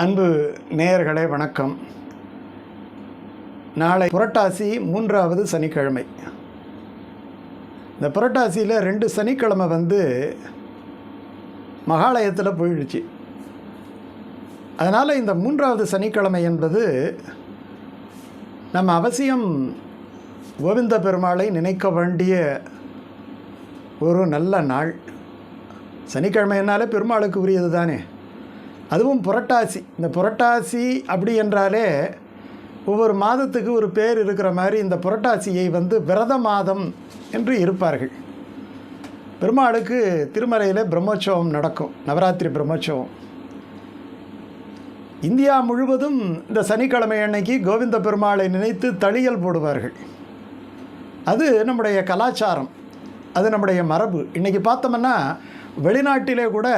அன்பு நேயர்களே வணக்கம். நாளை புரட்டாசி மூன்றாவது சனிக்கிழமை. இந்த புரட்டாசியில் ரெண்டு சனிக்கிழமை வந்து மகாலயத்தில் போயிடுச்சு. அதனால் இந்த மூன்றாவது சனிக்கிழமை என்பது நம்ம அவசியம் கோவிந்த பெருமாளை நினைக்க வேண்டிய ஒரு நல்ல நாள். சனிக்கிழமைனாலே பெருமாளுக்கு உரியது தானே. அதுவும் புரட்டாசி. இந்த புரட்டாசி அப்படி என்றாலே ஒவ்வொரு மாதத்துக்கு ஒரு பேர் இருக்கிற மாதிரி இந்த புரட்டாசியை வந்து விரத மாதம் என்று இருப்பார்கள். பெருமாளுக்கு திருமலையில் பிரம்மோற்சவம் நடக்கும். நவராத்திரி பிரம்மோற்சவம். இந்தியா முழுவதும் இந்த சனிக்கிழமை அன்னைக்கு கோவிந்த பெருமாளை நினைத்து தளியல் போடுவார்கள். அது நம்முடைய கலாச்சாரம். அது நம்முடைய மரபு. இன்றைக்கி பார்த்தோம்னா வெளிநாட்டிலே கூட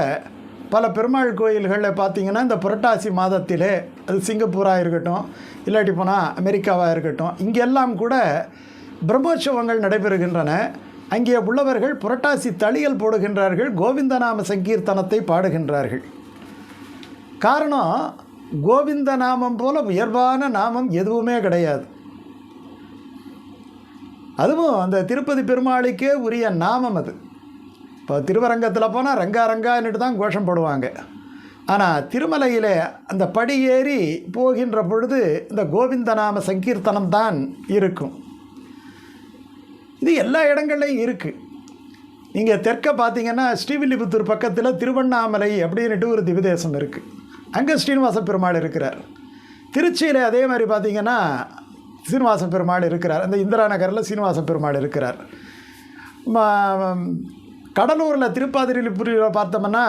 பல பெருமாள் கோயில்களில் பார்த்தீங்கன்னா இந்த புரட்டாசி மாதத்திலே அது சிங்கப்பூராக இருக்கட்டும் இல்லாட்டி போனால் அமெரிக்காவாக இருக்கட்டும் இங்கெல்லாம் கூட பிரம்மோற்சவங்கள் நடைபெறுகின்றன. அங்கே உள்ளவர்கள் புரட்டாசி தளியல் போடுகின்றார்கள் கோவிந்தநாம சங்கீர்த்தனத்தை பாடுகின்றார்கள். காரணம் கோவிந்த நாமம் போல உயர்வான நாமம் எதுவுமே கிடையாது. அதுவும் அந்த திருப்பதி பெருமாளுக்கே உரிய நாமம் அது. இப்போ திருவரங்கத்தில் போனால் ரங்கா ரங்கான்னுட்டு தான் கோஷம் போடுவாங்க. ஆனால் திருமலையில் அந்த படி ஏறி போகின்ற பொழுது இந்த கோவிந்த நாம சங்கீர்த்தனம் தான் இருக்கும். இது எல்லா இடங்கள்லையும் இருக்குது நீங்கள் தெற்க பார்த்தீங்கன்னா ஸ்ரீவில்லிபுத்தூர் பக்கத்தில் திருவண்ணாமலை அப்படின்ட்டு ஒரு திவிதேசம் இருக்குது அங்கே ஸ்ரீனிவாச பெருமாள் இருக்கிறார். திருச்சியில் அதே மாதிரி பார்த்தீங்கன்னா சீனிவாச பெருமாள் இருக்கிறார். அந்த இந்திரா நகரில் சீனிவாச பெருமாள் இருக்கிறார். கடலூரில் திருப்பாதிரிபுரியில் பார்த்தோம்னா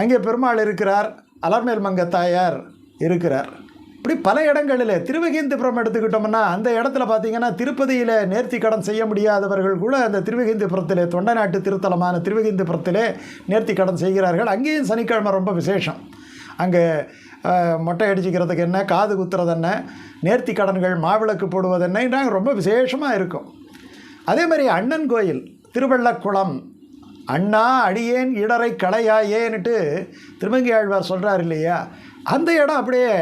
அங்கே பெருமாள் இருக்கிறார் அலர்மேல் மங்க தாயார் இருக்கிறார். இப்படி பல இடங்களில் திருவகேந்திபுரம் எடுத்துக்கிட்டோம்னா அந்த இடத்துல பார்த்தீங்கன்னா திருப்பதியில் நேர்த்தி கடன் செய்ய முடியாதவர்கள் கூட அந்த திருவகேந்திபுரத்திலே தொண்டை நாட்டு திருத்தலமான திருவகேந்திபுரத்திலே நேர்த்தி கடன் செய்கிறார்கள். அங்கேயும் சனிக்கிழமை ரொம்ப விசேஷம். அங்கே மொட்டை அடிச்சுக்கிறதுக்கு என்ன காது குத்துறது என்ன நேர்த்தி கடன்கள் மாவிளக்கு போடுவது என்ன ரொம்ப விசேஷமாக இருக்கும். அதே மாதிரி அண்ணன் கோயில் திருவள்ளக்குளம் அண்ணா அடியேன் இடரை களையாயேன்னுட்டு திருமங்கி ஆழ்வார் சொல்கிறார் இல்லையா? அந்த இடம் அப்படியே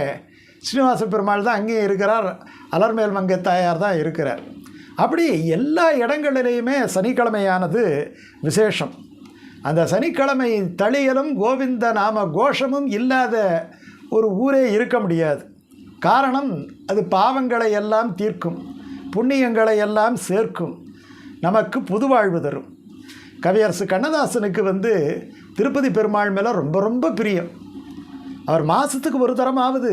ஸ்ரீனிவாச பெருமாள் தான் அங்கேயும் இருக்கிறார். அலர்மேல் மங்கத்தாயார் தான் இருக்கிறார். அப்படி எல்லா இடங்களிலேயுமே சனிக்கிழமையானது விசேஷம். அந்த சனிக்கிழமை தளியலும் கோவிந்த நாம கோஷமும் இல்லாத ஒரு ஊரே இருக்க முடியாது. காரணம் அது பாவங்களை எல்லாம் தீர்க்கும் புண்ணியங்களை எல்லாம் சேர்க்கும் நமக்கு புதுவாழ்வு தரும். கவியரசு கண்ணதாசனுக்கு வந்து திருப்பதி பெருமாள் மேலே ரொம்ப ரொம்ப பிரியம். அவர் மாதத்துக்கு ஒரு தரமாவது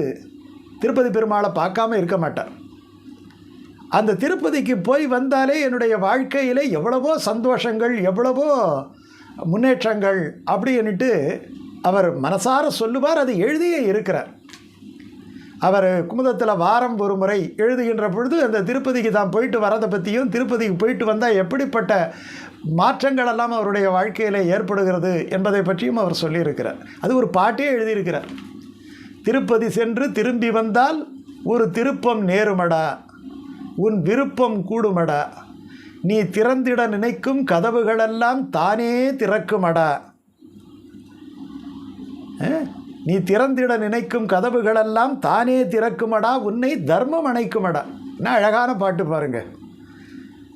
திருப்பதி பெருமாளை பார்க்காம இருக்க மாட்டார். அந்த திருப்பதிக்கு போய் வந்தாலே என்னுடைய வாழ்க்கையிலே எவ்வளவோ சந்தோஷங்கள் எவ்வளவோ முன்னேற்றங்கள் அப்படின்னுட்டு அவர் மனசார சொல்லுவார் அது எழுதியே இருக்கிறார். அவர் குமுதத்தில் வாரம் ஒரு முறை எழுதுகின்ற பொழுது அந்த திருப்பதிக்கு தான் போயிட்டு வரதை பற்றியும் திருப்பதிக்கு போயிட்டு வந்தால் எப்படிப்பட்ட மாற்றங்கள் எல்லாம் அவருடைய வாழ்க்கையில் ஏற்படுகிறது என்பதை பற்றியும் அவர் சொல்லியிருக்கிறார். அது ஒரு பாட்டே எழுதியிருக்கிறார். திருப்பதி சென்று திரும்பி வந்தால் ஒரு திருப்பம் நேருமடா உன் விருப்பம் கூடுமடா நீ திறந்திட நினைக்கும் கதவுகளெல்லாம் தானே திறக்குமடா. நீ திறந்திட நினைக்கும் கதவுகளெல்லாம் தானே திறக்குமடா உன்னை தர்மம் அணைக்குமடா. என்ன அழகான பாட்டு பாருங்க.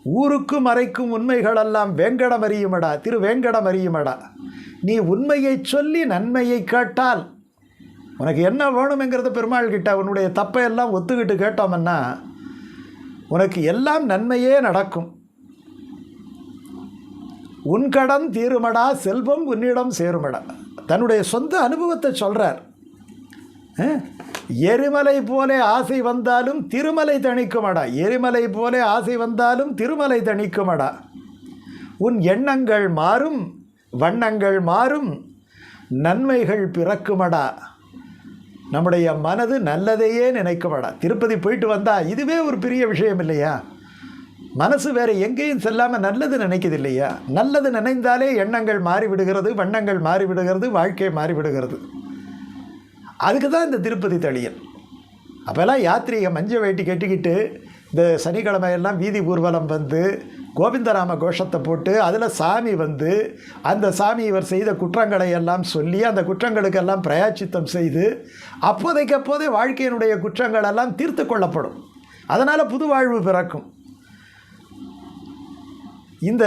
ஊருக்கும் மறைக்கும் உண்மைகளெல்லாம் வேங்கடம் அறியுமடா திரு வேங்கடம் அறியுமடா. நீ உண்மையை சொல்லி நன்மையை கேட்டால் உனக்கு என்ன வேணுமெங்கிறத பெருமாள் கிட்ட உன்னுடைய தப்பை எல்லாம் ஒத்துக்கிட்டு கேட்டோம்னா உனக்கு எல்லாம் நன்மையே நடக்கும். உன் கடன் தீருமடா செல்வம் உன்னிடம் சேருமடா. தன்னுடைய சொந்த அனுபவத்தை சொல்கிறார் எரிமலை போலே ஆசை வந்தாலும் திருமலை தணிக்குமடா. எரிமலை போலே ஆசை வந்தாலும் திருமலை தணிக்குமடா. உன் எண்ணங்கள் மாறும் வண்ணங்கள் மாறும் நன்மைகள் பிறக்குமடா. நம்முடைய மனது நல்லதையே நினைக்குமடா. திருப்பதி போயிட்டு வந்தா இதுவே ஒரு பெரிய விஷயம் இல்லையா? மனசு வேறு எங்கேயும் செல்லாமல் நல்லது நினைக்குது இல்லையா நல்லது நினைந்தாலே எண்ணங்கள் மாறிவிடுகிறது வண்ணங்கள் மாறிவிடுகிறது வாழ்க்கை மாறிவிடுகிறது. அதுக்கு தான் இந்த திருப்பதி தளியல். அப்போல்லாம் யாத்திரிகை மஞ்சள் வேட்டி கட்டிக்கிட்டு இந்த சனிக்கிழமையெல்லாம் வீதி ஊர்வலம் வந்து கோவிந்தராம கோஷத்தை போட்டு அதில் சாமி வந்து அந்த சாமி இவர் செய்த குற்றங்களை எல்லாம் சொல்லி அந்த குற்றங்களுக்கெல்லாம் பிரயாச்சித்தம் செய்து அப்போதைக்கு அப்போதே வாழ்க்கையினுடைய குற்றங்கள் எல்லாம் தீர்த்து கொள்ளப்படும். அதனால் புது வாழ்வு பிறக்கும். இந்த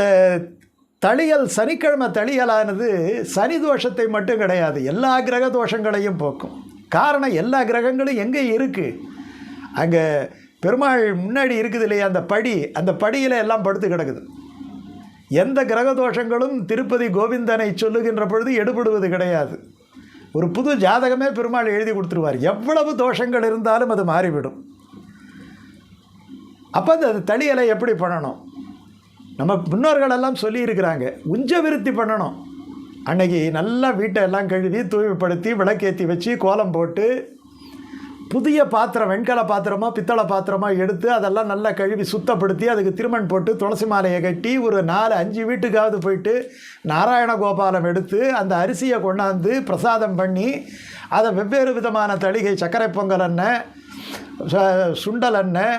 தளியல் சனிக்கிழமை தளியலானது சனி தோஷத்தை மட்டும் கிடையாது. எல்லா கிரக தோஷங்களையும் போக்கும். காரணம் எல்லா கிரகங்களும் எங்கே இருக்குது அங்கே பெருமாள் முன்னாடி இருக்குது இல்லையா அந்த படி. அந்த படியில் எல்லாம் படுத்து கிடக்குது. எந்த கிரக தோஷங்களும் திருப்பதி கோவிந்தனை சொல்லுகின்ற பொழுது எடுபடுவது கிடையாது. ஒரு புது ஜாதகமே பெருமாள் எழுதி கொடுத்துருவார். எவ்வளவு தோஷங்கள் இருந்தாலும் அது மாறிவிடும். அப்போ அந்த தளியலை எப்படி பண்ணணும்? நம்ம முன்னோர்கள் எல்லாம் சொல்லியிருக்கிறாங்க உஞ்ச விருத்தி பண்ணணும். அன்னைக்கு நல்லா வீட்டை எல்லாம் கழுவி தூய்மைப்படுத்தி விளக்கேற்றி வச்சு கோலம் போட்டு புதிய பாத்திரம் வெண்கல பாத்திரமாக பித்தளை பாத்திரமாக எடுத்து அதெல்லாம் நல்லா கழுவி சுத்தப்படுத்தி அதுக்கு திருமண் போட்டு துளசி மாலையை கட்டி ஒரு நாலு அஞ்சு வீட்டுக்காவது போயிட்டு நாராயண கோபாலம் எடுத்து அந்த அரிசியை கொண்டாந்து பிரசாதம் பண்ணி அதை வெவ்வேறு விதமான தளிகை சர்க்கரை பொங்கல் எண்ணெய் சுண்டல் எண்ணெய்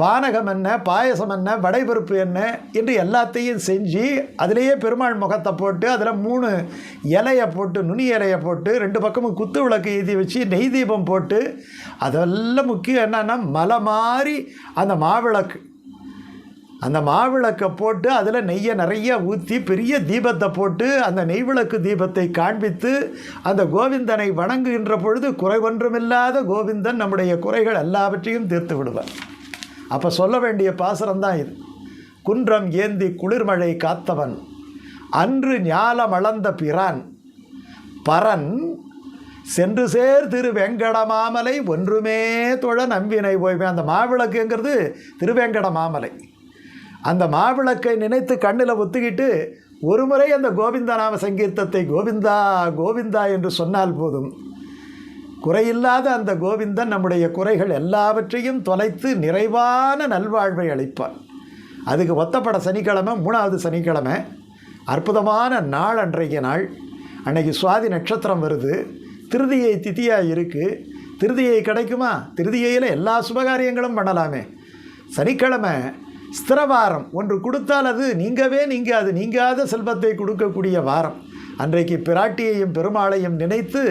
பானகம் என்ன பாயசம் என்ன வடைபருப்பு என்ன என்று எல்லாத்தையும் செஞ்சு அதிலேயே பெருமாள் முகத்தை போட்டு அதில் மூணு இலையை போட்டு நுனி இலையை போட்டு ரெண்டு பக்கமும் குத்து விளக்கு ஏற்றி வச்சு நெய் தீபம் போட்டு அதெல்லாம் முக்கியம் என்னென்னா மலை மாதிரி அந்த மாவிளக்கு. அந்த மாவிளக்கை போட்டு அதில் நெய்யை நிறைய ஊற்றி பெரிய தீபத்தை போட்டு அந்த நெய்விளக்கு தீபத்தை காண்பித்து அந்த கோவிந்தனை வணங்குகின்ற பொழுது குறை ஒன்றுமில்லாத கோவிந்தன் நம்முடைய குறைகள் எல்லாவற்றையும் தீர்த்து விடுவார். அப்போ சொல்ல வேண்டிய பாசுரம் தான் இது. குன்றம் ஏந்தி குளிர்மழை காத்தவன். அன்று ஞாலம் அளந்த பிரான். பரன் சென்று சேர் திரு வெங்கடமாமலை ஒன்றுமே தொழ நம்பினை ஓய்வே அந்த மாவிளக்குங்கிறது திருவேங்கட மாமலை அந்த மாவிளக்கை நினைத்து கண்ணில் ஒத்துக்கிட்டு ஒரு முறை அந்த கோவிந்தநாம சங்கீர்த்தத்தை கோவிந்தா கோவிந்தா என்று சொன்னால் போதும். குறையில்லாத அந்த கோவிந்தன் நம்முடைய குறைகள் எல்லாவற்றையும் தொலைத்து நிறைவான நல்வாழ்வை அளிப்பார் அதுக்கு ஒத்தப்பட சனிக்கிழமை மூணாவது சனிக்கிழமை அற்புதமான நாள் அன்றைய நாள். அன்னைக்கு சுவாதி நட்சத்திரம் வருது. திருதியை திதியாக இருக்குது திருதியை கிடைக்குமா? திருதியையில் எல்லா சுபகாரியங்களும் பண்ணலாமே. சனிக்கிழமை ஸ்திரவாரம். ஒன்று கொடுத்தால் அது நீங்கவே நீங்காது. நீங்காத செல்வத்தை கொடுக்கக்கூடிய வாரம். அன்றைக்கு பிராட்டியையும் பெருமாளையும் நினைத்து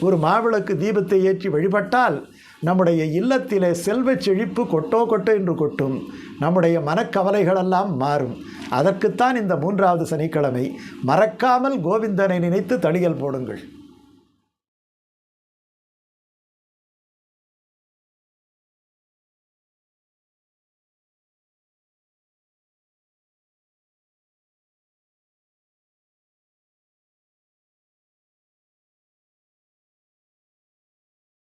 ஒரு மாவிளக்கு தீபத்தை ஏற்றி வழிபட்டால் நம்முடைய இல்லத்திலே செல்வச் செழிப்பு கொட்டோ கொட்டோ என்று கொட்டும். நம்முடைய மனக்கவலைகளெல்லாம் மாறும். அதற்குத்தான் இந்த மூன்றாவது சனிக்கிழமை. மறக்காமல் கோவிந்தனை நினைத்து தளியல் போடுங்கள்.